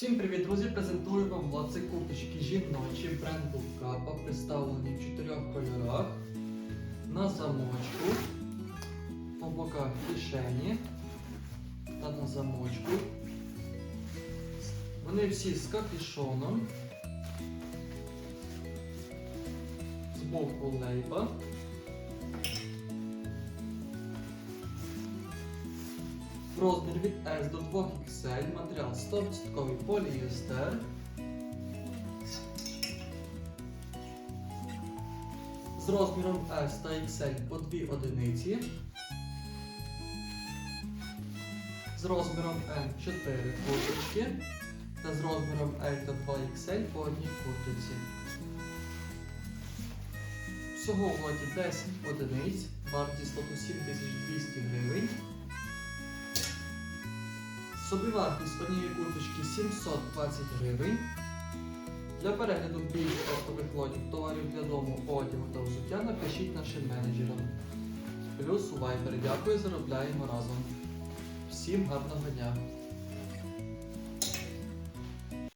Всім привіт, друзі! Презентую вам лаци курточки жіночі бренду Капа, представлені в чотирьох кольорах на замочку, по боках кишені та на замочку. Вони всі з капішоном, з боку лейба. Розмір від S до 2XL, матеріал 100% поліестер. З розміром S та XL по 2 одиниці. З розміром N 4 курточки. Та з розміром L та 2XL по одній куртці. Всього в лоті 10 одиниць, вартість лоту 7200 гривень. Собівартість однієї курточки 720 гривень. Для перегляду більш оптових лотів товарів для дому, одягу та взуття напишіть нашим менеджерам. Плюс у Viber. Дякую, заробляємо разом. Всім гарного дня!